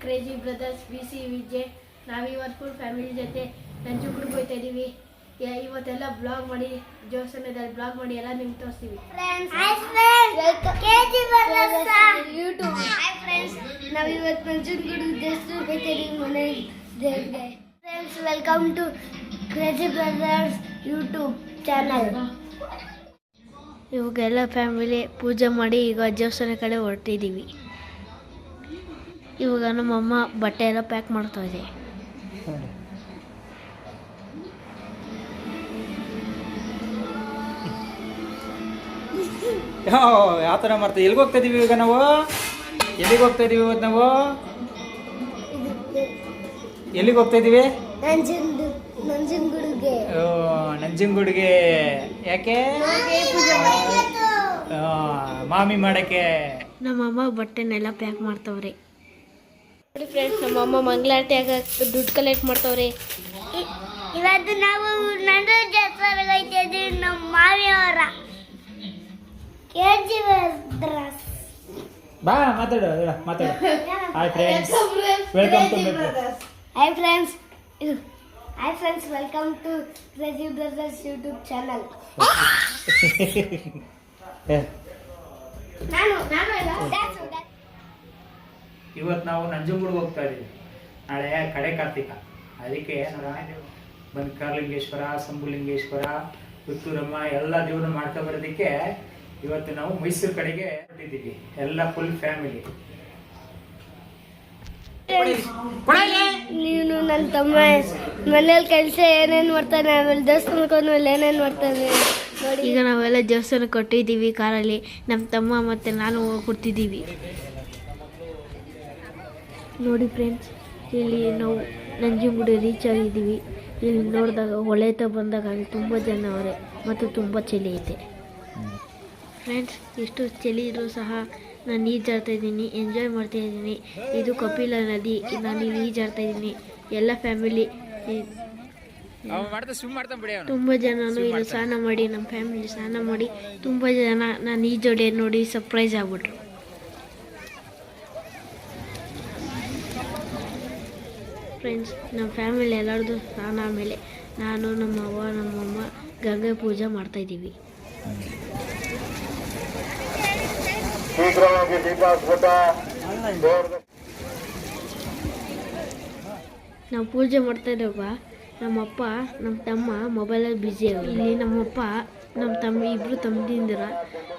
Crazy brothers B C Vijay ನಾವಿವತ್ತು full family ಜೊತೆ ನಂಜುಗುಡ್ಗೆ ಹೋಗ್ತಾ ಇದ್ದೀವಿ ಇವತ್ತೆಲ್ಲ ಬ್ಲಾಗ್ ಮಾಡಿ ದೇವಸ್ಥಾನದಲ್ಲಿ ಬ್ಲಾಗ್ ಮಾಡಿ ಎಲ್ಲ ನಿಮ್ಗೆ ತೋರಿಸ್ತೀವಿ. ಯೂಟ್ಯೂಬ್ ನಾವು ಇವತ್ತು ಮನೆ ದೇವ್ರಿಗೆ friends welcome to crazy brothers YouTube channel ಇವಾಗೆಲ್ಲ ಫ್ಯಾಮಿಲಿ ಪೂಜೆ ಮಾಡಿ ಈಗ ದೇವಸ್ಥಾನ ಕಡೆ ಹೊರಟಿದ್ದೀವಿ ಇವಾಗ ನಮ್ಮಮ್ಮ ಬಟ್ಟೆ ಎಲ್ಲ ಪ್ಯಾಕ್ ಮಾಡ್ತಾ ಇದೆ. ಯಾವ ಥರ ಮಾಡ್ತೀವಿ ಎಲ್ಲಿಗೆ ಹೋಗ್ತಾ ಇದೀವಿ ಈಗ ನಾವು? ಎಲ್ಲಿಗೆ ಹೋಗ್ತಾ ಇದೀವಿ ಇವತ್ತು ನಾವು? ಎಲ್ಲಿಗೆ ಹೋಗ್ತಾ ಇದೀವಿ? ನಂಜನಗೂಡು ನಂಜನಗೂಡಿಗೆ. ಓ, ನಂಜನಗೂಡಿಗೆ. ಯಾಕೆ? ಮಾಮಿ ಮಾಡಕ್ಕೆ. ನಮ್ಮಮ್ಮ ಬಟ್ಟೆನೆಲ್ಲ ಪ್ಯಾಕ್ ಮಾಡ್ತವ್ರೆ. ನೋಡಿ ಫ್ರೆಂಡ್ಸ್ ನಮ್ಮಮ್ಮ ಮಂಗಳಾರತಿ ಆಗಕ್ಕೆ ದುಡ್ಡು ಕಲೆಕ್ಟ್ ಮಾಡ್ತಾವ್ರಿ. ಇವತ್ತು ನಾವು ನಂದು ಜಾತ್ರೆಗೆ ಹೋಗ್ತಿದ್ದೀವಿ ನಮ್ಮ ಮಾವಿಯವರ ಕ್ರೇಜಿ ಬ್ರದರ್ಸ್ ಬಾ ಮಾತಾಡು ಹೇಳ ಮಾತಾಡು. Hi friends welcome to hi friends ಇದು hi friends welcome to crazy brothers YouTube channel ನಾನು ನಾನು ಇವತ್ತು ನಾವು ನಂಜನಗೂಡಿಗೆ ಹೋಗ್ತಾ ಇದ್ದೀವಿ ನಾಳೆ ಕಡೆ ಕಾರ್ತಿಕ. ಅದಕ್ಕೆ ನಾವು ಸಂಬುಲಿಂಗೇಶ್ವರ ಸಂಭುಲಿಂಗೇಶ್ವರ ಪುತ್ತೂರಮ್ಮ ಎಲ್ಲ ದೇವ್ರನ್ನ ಮಾಡ್ತಾ ಬರೋದಕ್ಕೆ ಇವತ್ತು ನಾವು ಮೈಸೂರು ಕಡೆಗೆ ಹೊರಟಿದ್ದೀವಿ. ಎಲ್ಲ ಫುಲ್ ಫ್ಯಾಮಿಲಿ ನೀನು ನನ್ನ ತಮ್ಮ ಮನೇಲಿ ಕೆಲಸ ಏನೇನು ಮಾಡ್ತಾನೆ ಆಮೇಲೆ ದೇವಸ್ಥಾನಕ್ಕೆ ಹೋದ್ಮೇಲೆ ಏನೇನು ಮಾಡ್ತಾನೆ ನೋಡಿ. ಈಗ ನಾವೆಲ್ಲ ದೇವಸ್ಥಾನ ಕೊಟ್ಟಿದ್ದೀವಿ ಕಾರಲ್ಲಿ. ನಮ್ಮ ತಮ್ಮ ಮತ್ತು ನಾನು ಹೋಗ್ಬಿಡ್ತಿದ್ದೀವಿ. ನೋಡಿ ಫ್ರೆಂಡ್ಸ್ ಇಲ್ಲಿ ನಾವು ನಂಜನಗೂಡು ರೀಚ್ ಆಗಿದ್ದೀವಿ. ಇಲ್ಲಿ ನೋಡಿದಾಗ ಹೊಳೆತ ಬಂದಾಗ ಅಲ್ಲಿ ತುಂಬ ಜನ ಅವರೇ ಮತ್ತು ತುಂಬ ಚಳಿ ಇದೆ ಫ್ರೆಂಡ್ಸ್ ಎಷ್ಟು ಚಳಿ ಇದ್ರೂ ಸಹ ನಾನು ಈಜಾಡ್ತಾ ಇದ್ದೀನಿ ಎಂಜಾಯ್ ಮಾಡ್ತಾ ಇದ್ದೀನಿ. ಇದು ಕಪಿಲ ನದಿ ನಾನು ಇಲ್ಲಿ ಈಜಾಡ್ತಾ ಇದ್ದೀನಿ. ಎಲ್ಲ ಫ್ಯಾಮಿಲಿ ತುಂಬ ಜನನು ಇಲ್ಲಿ ಸ್ನಾನ ಮಾಡಿ ನಮ್ಮ ಫ್ಯಾಮಿಲಿ ಸ್ನಾನ ಮಾಡಿ ತುಂಬ ಜನ ನಾನು ಈಜೋಡೆ ಜೋಡಿ ನೋಡಿ ಸರ್ಪ್ರೈಸ್ ಆಗ್ಬಿಟ್ರು. ಫ್ರೆಂಡ್ಸ್ ನಮ್ಮ ಫ್ಯಾಮಿಲಿ ಎಲ್ಲರದು ಸ್ನಾನ ಆಮೇಲೆ ನಾನು ನಮ್ಮ ಅವ್ವ ನಮ್ಮಮ್ಮ ಗಂಗೆ ಪೂಜೆ ಮಾಡ್ತಾ ದೀಪಾಸ್ಪದ. ನಾವು ಪೂಜೆ ಮಾಡ್ತಾ ನಮ್ಮ ನಮ್ಮಪ್ಪ ನಮ್ಮ ತಮ್ಮ ಮೊಬೈಲಲ್ಲಿ ಬ್ಯುಸಿ ಇಲ್ಲಿ ನಮ್ಮಪ್ಪ ನಮ್ಮ ತಮ್ಮ ಇಬ್ಬರು ತಮ್ಮದಿಂದಿರ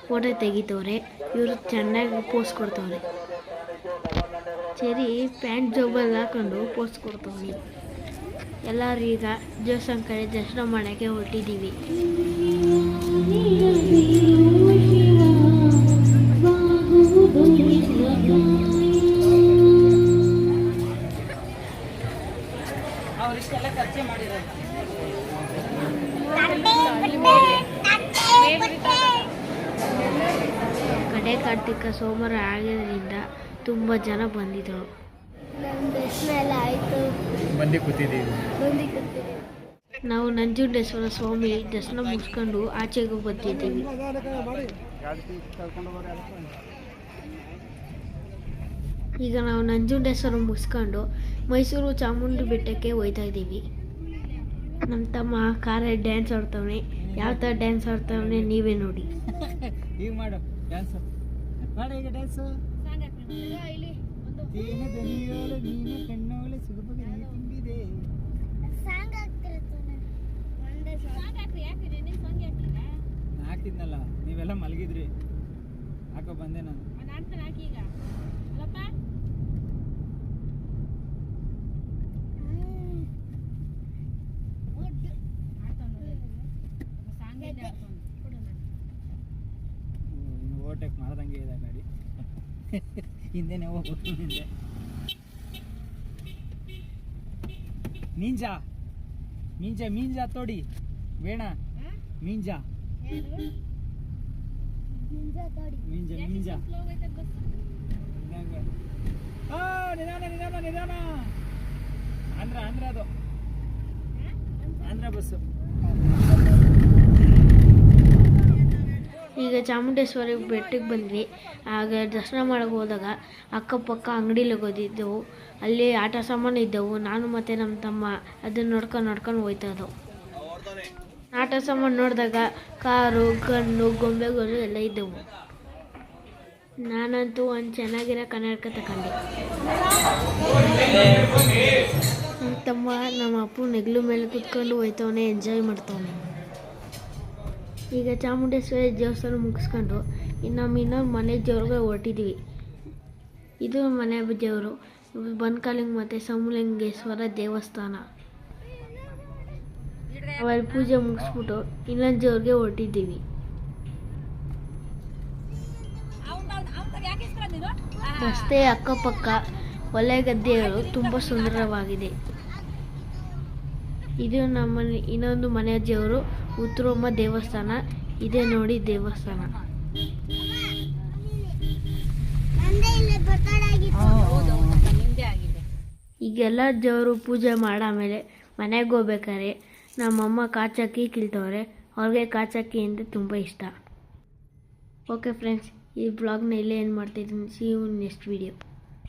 ಫೋಟೋ ತೆಗಿತವ್ರೆ. ಇವರು ಚೆನ್ನಾಗಿ ಪೋಸ್ ಕೊಡ್ತವ್ರೆ. ಸರಿ ಪ್ಯಾಂಟ್ ಜೋಬಲ್ಲಿ ಹಾಕೊಂಡು ಪೋಸ್ಟ್ ಕೊಡ್ತೀನಿ ಎಲ್ಲರೂ ಈಗ ದೇವಸ್ಥಾನ ಕಡೆ ದರ್ಶನ ಮಾಡೋಕ್ಕೆ ಹೊರಟಿದ್ದೀವಿ ಕಡೆ ಕಾರ್ತಿಕ ಸೋಮವಾರ ಆಗಿರೋದ್ರಿಂದ ತುಂಬ ಜನ ಬಂದಿದ್ರು. ಬಂದು ಕೂತಿದ್ದೀವಿ. ನಾವು ನಂಜುಂಡೇಶ್ವರ ಸ್ವಾಮಿ ದರ್ಶನ ಮುಗಿಸ್ಕೊಂಡು ಆಚೆಗೆ ಬರ್ತಿದ್ದೀವಿ ಈಗ ನಾವು ನಂಜುಂಡೇಶ್ವರ ಮುಗಿಸ್ಕೊಂಡು ಮೈಸೂರು ಚಾಮುಂಡಿ ಬೆಟ್ಟಕ್ಕೆ ಹೋಯ್ತಾ ಇದ್ದೀವಿ. ನಮ್ಮ ತಮ್ಮ ಕಾರಲ್ಲಿ ಡ್ಯಾನ್ಸ್ ಆಡ್ತವನೆ. ಯಾವ ಥರ ಡ್ಯಾನ್ಸ್ ಆಡ್ತವನೆ ನೀವೇ ನೋಡಿ. ಈಗ ಮಾಡು ಡ್ಯಾನ್ಸ್ ಮಾಡು ಈಗ ಡ್ಯಾನ್ಸ್ ತೇನೆ ದನಿಯೋಳು ನೀನೆ ಕಣ್ಣೋಳೆ ಸುಲಭಗೆ ನೀ ತುಂಬಿದೆ. ಸಾಂಗ್ ಆಗ್ತಿರುತ್ತೆ ಒಂದೇ ಸಾಂಗ್. ಹಾಕ್ತಿದ್ನಲ್ಲ ನೀವೆಲ್ಲ ಮಲಗಿದ್ರಿ. ಹಾಕೋ ಬಂದೆ ನಾನು. ಓವರ್ಟೇಕ್ ಹಿಂದೆನೆ ಹೋಗ್ಬೇಕು ಹಿಂದೆ. ಮೀಂಜಾ ಮೀಂಜಾ ಮೀಂಜಾ ತೋಡಿ. ಬೇಡ ಮೀಂಜಾ ಮೀಂಜಾ ಮೀಂಜಾ ನಿಧಾನ ನಿಧಾನ ನಿಧಾನ. ಆಂಧ್ರ ಆಂಧ್ರ ಅದು. ಆಂಧ್ರ ಬಸ್ಸು ಈಗ ಚಾಮುಂಡೇಶ್ವರಿ ಬೆಟ್ಟಕ್ಕೆ ಬಂದ್ವಿ. ಆಗ ದರ್ಶನ ಮಾಡಕ್ಕೆ ಹೋದಾಗ ಅಕ್ಕಪಕ್ಕ ಅಂಗಡಿಲಿ ಹೋಗಿದ್ದೆವು ಅಲ್ಲಿ ಆಟ ಸಾಮಾನು ಇದ್ದವು. ನಾನು ಮತ್ತು ನಮ್ಮ ತಮ್ಮ ಅದನ್ನ ನೋಡ್ಕೊಂಡು ನೋಡ್ಕೊಂಡು ಹೋಯ್ತಾ ಇದ್ದವು ಆಟ ಸಾಮಾನು ನೋಡಿದಾಗ ಕಾರು ಗಣ್ಣು ಗೊಂಬೆಗಳು ಎಲ್ಲ ಇದ್ದವು. ನಾನಂತೂ ಒಂದು ಚೆನ್ನಾಗಿರೋ ಕನ್ನಡಕ ತಗೊಂಡೆ ನಮ್ಮ ತಮ್ಮ ನಮ್ಮ ಅಪ್ಪು ನೆಗ್ಲು ಮೇಲೆ ಕುತ್ಕೊಂಡು ಹೋಯ್ತವನೆ, ಎಂಜಾಯ್ ಮಾಡ್ತವನೆ. ಈಗ ಚಾಮುಂಡೇಶ್ವರಿ ದೇವಸ್ಥಾನ ಮುಗಿಸ್ಕೊಂಡು ಇನ್ನು ಇನ್ನೊಂದು ಮನೆ ದೇವ್ರಿಗೆ ಹೊರಟಿದ್ವಿ ಇದು ಮನೆ ದೇವರು, ಬನ್ಕಾಲಿಂಗ್ ಮತ್ತು ಸಮಲಿಂಗೇಶ್ವರ ದೇವಸ್ಥಾನ. ಅವರ ಪೂಜೆ ಮುಗಿಸ್ಬಿಟ್ಟು ಇನ್ನೊಂದು ದೇವ್ರಿಗೆ ಹೊರಟಿದ್ದೀವಿ. ರಸ್ತೆ ಅಕ್ಕಪಕ್ಕ ಒಲೆ ಗದ್ದೆಗಳು, ತುಂಬ ಸುಂದರವಾಗಿದೆ. ಇದು ನಮ್ಮ ಇನ್ನೊಂದು ಮನೆಯ ದೇವರು ಉತ್ತರಮ್ಮ ದೇವಸ್ಥಾನ. ಇದೆ ನೋಡಿ ದೇವಸ್ಥಾನ. ಈಗೆಲ್ಲ ದೇವರು ಪೂಜೆ ಮಾಡಾಮೇಲೆ ಮನೆಗೆ ಹೋಗ್ಬೇಕಾರೆ ನಮ್ಮಮ್ಮ ಕಾಚಕ್ಕಿ ಕೀಳ್ತವ್ರೆ. ಅವ್ರಿಗೆ ಕಾಚಕ್ಕಿ ಅಂದರೆ ತುಂಬ ಇಷ್ಟ. ಓಕೆ ಫ್ರೆಂಡ್ಸ್ ಈ ಬ್ಲಾಗ್ನ ಇಲ್ಲೇ ಏನು ಮಾಡ್ತಾಯಿದ್ದೀನಿ ಸಿ ಯು ನೆಕ್ಸ್ಟ್ ವಿಡಿಯೋ